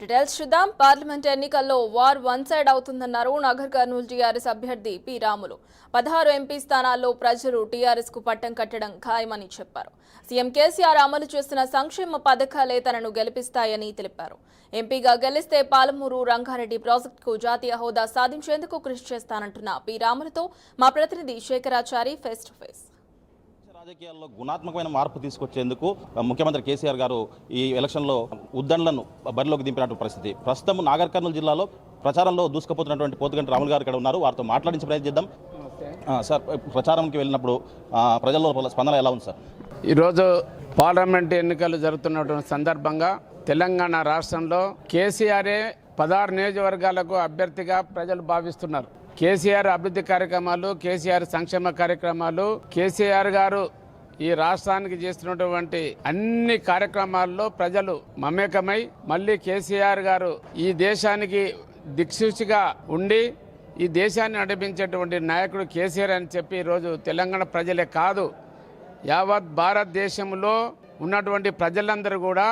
Details చూద్దాం. Parliament ఎన్నికల్లో war one side అవుతుందన్నారు నగర్ కర్నూలు టీఆర్ఎస్ అభ్యర్థి పి రాములు. పదహారు ఎంపీ స్థానాల్లో ప్రజలు టీఆర్ఎస్కు పట్టం కట్టడం ఖాయమని చెప్పారు. సీఎం కేసీఆర్ అమలు చేస్తున్న సంక్షేమ పథకాలే తనను గెలిపిస్తాయని తెలిపారు. ఎంపీగా గెలిస్తే పాలమూరు రంగారెడ్డి ప్రాజెక్టుకు జాతీయ హోదా సాధించేందుకు కృషి చేస్తానంటున్న పి రాములతో మా ప్రతినిధి శేఖరాచారి ఫేస్ టు ఫేస్. రాజకీయాల్లో గుణాత్మకమైన మార్పు తీసుకొచ్చేందుకు ముఖ్యమంత్రి కేసీఆర్ గారు ఈ ఎలక్షన్లో ఉద్దండలను బరిలోకి దింపినటువంటి పరిస్థితి. ప్రస్తుతం నాగర్ కర్నూలు జిల్లాలో ప్రచారంలో దూసుకుపోతున్నటువంటి పోతుగంటి రాములు గారు ఇక్కడ ఉన్నారు. వారితో మాట్లాడించే ప్రయత్నం చేద్దాం. ఆ, సార్ ప్రచారంకి వెళ్ళినప్పుడు ఆ, ప్రజల్లో స్పందన ఎలా ఉంది సార్? ఈరోజు పార్లమెంట్ ఎన్నికలు జరుగుతున్నటువంటి సందర్భంగా తెలంగాణ రాష్ట్రంలో కేసీఆరే పదహారు నియోజకవర్గాలకు అభ్యర్థిగా ప్రజలు భావిస్తున్నారు. కేసీఆర్ అభివృద్ధి కార్యక్రమాలు కేసీఆర్ సంక్షేమ కార్యక్రమాలు కేసీఆర్ గారు ఈ రాష్ట్రానికి చేస్తున్నటువంటి అన్ని కార్యక్రమాల్లో ప్రజలు మమేకమై మళ్ళీ కేసీఆర్ గారు ఈ దేశానికి దిక్సూచిగా ఉండి ఈ దేశాన్ని నడిపించేటువంటి నాయకుడు కేసీఆర్ అని చెప్పి ఈరోజు తెలంగాణ ప్రజలే కాదు. యావత్ భారతదేశంలో ఉన్నటువంటి ప్రజలందరూ కూడా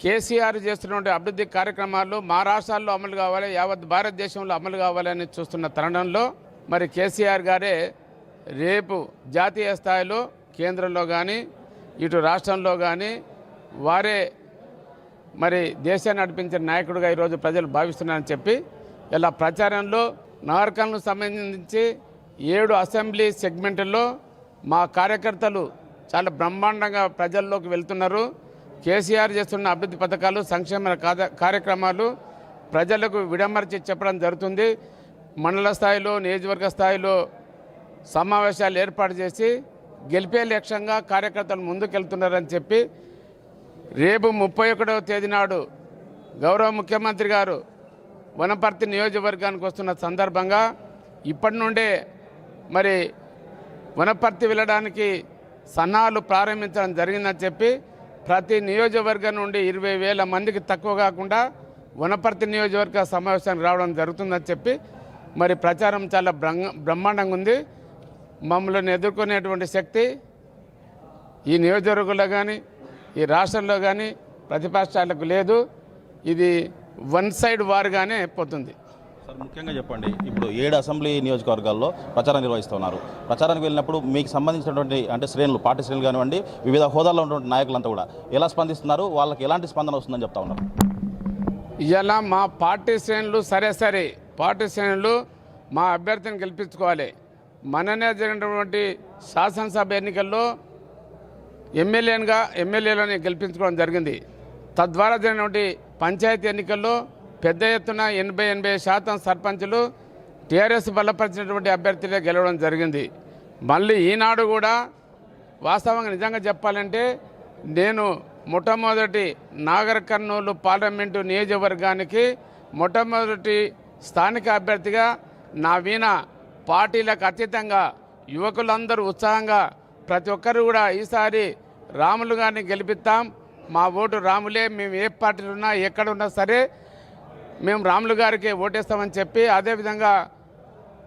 కేసీఆర్ చేస్తున్నటువంటి అభివృద్ధి కార్యక్రమాలు మా రాష్ట్రాల్లో అమలు కావాలి యావత్ భారతదేశంలో అమలు కావాలని చూస్తున్న తరుణంలో మరి కేసీఆర్ గారే రేపు జాతీయ స్థాయిలో కేంద్రంలో కానీ ఇటు రాష్ట్రంలో కానీ వారే మరి దేశాన్ని నడిపించిన నాయకుడిగా ఈరోజు ప్రజలు భావిస్తున్నారని చెప్పి ఇలా ప్రచారంలో నాగరికలకు సంబంధించి ఏడు అసెంబ్లీ సెగ్మెంట్లో మా కార్యకర్తలు చాలా బ్రహ్మాండంగా ప్రజల్లోకి వెళ్తున్నారు. కేసీఆర్ చేస్తున్న అభివృద్ధి పథకాలు సంక్షేమ కార్యక్రమాలు ప్రజలకు విడమర్చి చెప్పడం జరుగుతుంది. మండల స్థాయిలో నియోజకవర్గ స్థాయిలో సమావేశాలు ఏర్పాటు చేసి గెలిపే లక్ష్యంగా కార్యకర్తలు ముందుకెళ్తున్నారని చెప్పి రేపు ముప్పై ఒకటవ తేదీ నాడు గౌరవ ముఖ్యమంత్రి గారు వనపర్తి నియోజకవర్గానికి వస్తున్న సందర్భంగా ఇప్పటి నుండే మరి వనపర్తి వెళ్ళడానికి సన్నాహాలు ప్రారంభించడం జరిగిందని చెప్పి ప్రతి నియోజకవర్గం నుండి ఇరవై వేల మందికి తక్కువ కాకుండా వనపర్తి నియోజకవర్గ సమావేశానికి రావడం జరుగుతుందని చెప్పి మరి ప్రచారం చాలా బ్రహ్మాండంగా ఉంది. మమ్మల్ని ఎదుర్కొనేటువంటి శక్తి ఈ నియోజకవర్గంలో కానీ ఈ రాష్ట్రంలో కానీ ప్రతిపక్షాలకు లేదు. ఇది వన్ సైడ్ వారుగానే పోతుంది. సార్ ముఖ్యంగా చెప్పండి. ఇప్పుడు ఏడు అసెంబ్లీ నియోజకవర్గాల్లో ప్రచారం నిర్వహిస్తున్నారు. ప్రచారానికి వెళ్ళినప్పుడు మీకు సంబంధించినటువంటి అంటే శ్రేణులు పార్టీ శ్రేణులు కానివ్వండి వివిధ హోదాల్లో ఉన్నటువంటి నాయకులంతా కూడా ఎలా స్పందిస్తున్నారు? వాళ్ళకి ఎలాంటి స్పందన వస్తుందని చెప్తా ఉన్నారు. ఇవాళ మా పార్టీ శ్రేణులు సరే సరే పార్టీ శ్రేణులు మా అభ్యర్థిని గెలిపించుకోవాలి. మననే జరిగినటువంటి శాసనసభ ఎన్నికల్లో ఎమ్మెల్యేనుగా ఎమ్మెల్యేలను గెలిపించుకోవడం జరిగింది. తద్వారా జరిగినటువంటి పంచాయతీ ఎన్నికల్లో పెద్ద ఎత్తున ఎనభై ఎనభై శాతం సర్పంచులు టీఆర్ఎస్ బలపరిచినటువంటి అభ్యర్థులే గెలవడం జరిగింది. మళ్ళీ ఈనాడు కూడా వాస్తవంగా నిజంగా చెప్పాలంటే నేను మొట్టమొదటి నాగర్ కర్నూలు పార్లమెంటు నియోజకవర్గానికి మొట్టమొదటి స్థానిక అభ్యర్థిగా నా వీణ పార్టీలకు అతీతంగా యువకులందరూ ఉత్సాహంగా ప్రతి ఒక్కరు కూడా ఈసారి రాములు గారిని గెలిపిస్తాం. మా ఓటు రాములే మేము ఏ పార్టీలో ఉన్నా ఎక్కడ ఉన్నా సరే మేము రాములు గారికి ఓటేస్తామని చెప్పి అదేవిధంగా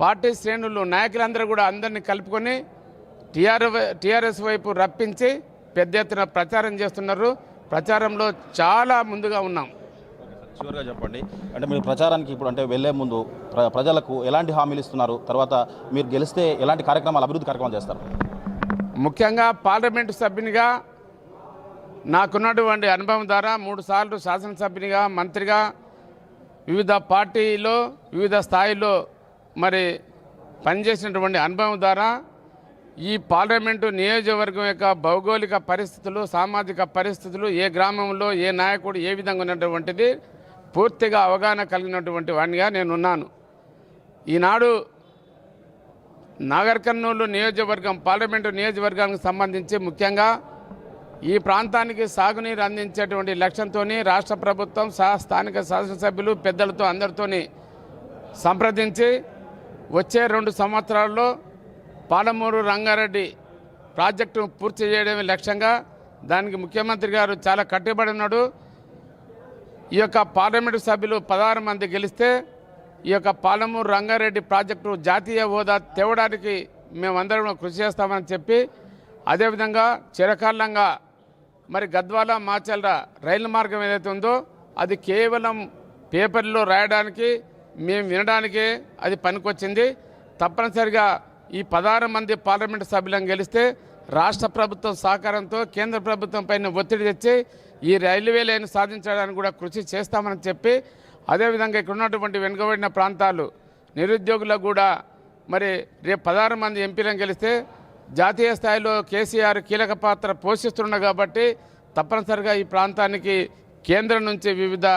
పార్టీ శ్రేణులు నాయకులందరూ కూడా అందరినీ కలుపుకొని టీఆర్ టీఆర్ఎస్ వైపు రప్పించి పెద్ద ఎత్తున ప్రచారం చేస్తున్నారు. ప్రచారంలో చాలా ముందుగా ఉన్నాం. చివరిగా చెప్పండి. అంటే మీరు ప్రచారానికి ఇప్పుడు అంటే వెళ్ళే ముందు ప్ర ప్రజలకు ఎలాంటి హామీలు ఇస్తున్నారు? తర్వాత మీరు గెలిస్తే ఎలాంటి కార్యక్రమాలు అభివృద్ధి కార్యక్రమాలు చేస్తారు? ముఖ్యంగా పార్లమెంటు సభ్యునిగా నాకున్నటువంటి అనుభవం ద్వారా మూడు సార్లు శాసనసభ్యునిగా మంత్రిగా వివిధ పార్టీలో వివిధ స్థాయిలో మరి పనిచేసినటువంటి అనుభవం ద్వారా ఈ పార్లమెంటు నియోజకవర్గం యొక్క భౌగోళిక పరిస్థితులు సామాజిక పరిస్థితులు ఏ గ్రామంలో ఏ నాయకుడు ఏ విధంగా ఉన్నటువంటిది పూర్తిగా అవగాహన కలిగినటువంటి వాడినిగా నేను ఉన్నాను ఈనాడు నాగర్ కర్నూలు నియోజకవర్గం పార్లమెంటు నియోజకవర్గానికి సంబంధించి ముఖ్యంగా ఈ ప్రాంతానికి సాగునీరు అందించేటువంటి లక్ష్యంతో రాష్ట్ర ప్రభుత్వం సహా స్థానిక శాసనసభ్యులు పెద్దలతో అందరితోని సంప్రదించి వచ్చే రెండు సంవత్సరాల్లో పాలమూరు రంగారెడ్డి ప్రాజెక్టును పూర్తి చేయడమే లక్ష్యంగా దానికి ముఖ్యమంత్రి గారు చాలా కట్టుబడి ఉన్నాడు. ఈ యొక్క పార్లమెంటు సభ్యులు పదహారు మంది గెలిస్తే ఈ యొక్క పాలమూరు రంగారెడ్డి ప్రాజెక్టు జాతీయ హోదా తేవడానికి మేమందరం కృషి చేస్తామని చెప్పి అదేవిధంగా చిరకాలంగా మరి గద్వాల మాచల్ర రైలు మార్గం ఏదైతే ఉందో అది కేవలం పేపర్లో రాయడానికి మేము వినడానికే అది పనికొచ్చింది. తప్పనిసరిగా ఈ పదహారు మంది పార్లమెంటు సభ్యులను గెలిస్తే రాష్ట్ర ప్రభుత్వం సహకారంతో కేంద్ర ప్రభుత్వం పైన ఒత్తిడి తెచ్చి ఈ రైల్వే లైన్ సాధించడానికి కూడా కృషి చేస్తామని చెప్పి అదేవిధంగా ఇక్కడ ఉన్నటువంటి వెనుకబడిన ప్రాంతాలు నిరుద్యోగులకు కూడా మరి రేపు పదహారు మంది ఎంపీలను గెలిస్తే జాతీయ స్థాయిలో కేసీఆర్ కీలక పాత్ర పోషిస్తున్న కాబట్టి తప్పనిసరిగా ఈ ప్రాంతానికి కేంద్రం నుంచి వివిధ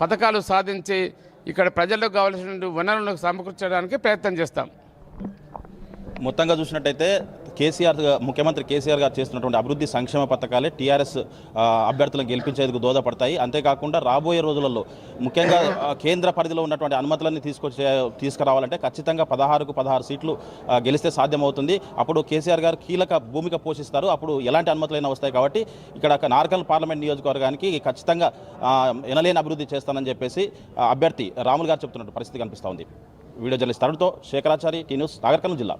పథకాలు సాధించి ఇక్కడ ప్రజలకు కావలసిన వనరులను సమకూర్చడానికి ప్రయత్నం చేస్తాం. మొత్తంగా చూసినట్టయితే కేసీఆర్ ముఖ్యమంత్రి కేసీఆర్ గారు చేస్తున్నటువంటి అభివృద్ధి సంక్షేమ పథకాలే టీఆర్ఎస్ అభ్యర్థులను గెలిపించేందుకు దోదపడతాయి అంతేకాకుండా రాబోయే రోజులలో ముఖ్యంగా కేంద్ర పరిధిలో ఉన్నటువంటి అనుమతులన్నీ తీసుకొచ్చే తీసుకురావాలంటే ఖచ్చితంగా పదహారుకు పదహారు సీట్లు గెలిస్తే సాధ్యమవుతుంది. అప్పుడు కేసీఆర్ గారు కీలక భూమిక పోషిస్తారు. అప్పుడు ఎలాంటి అనుమతులైనా వస్తాయి కాబట్టి ఇక్కడ ఒక నార్కల్ పార్లమెంట్ నియోజకవర్గానికి ఖచ్చితంగా ఎనలేని అభివృద్ధి చేస్తానని చెప్పేసి అభ్యర్థి రాములు గారు చెప్తున్నట్టు పరిస్థితి కనిపిస్తోంది వీడియో జర్నలిస్ట్ తరుణ్తో శేఖరాచారి టీ న్యూస్ నాగర్కర్నూలు జిల్లా.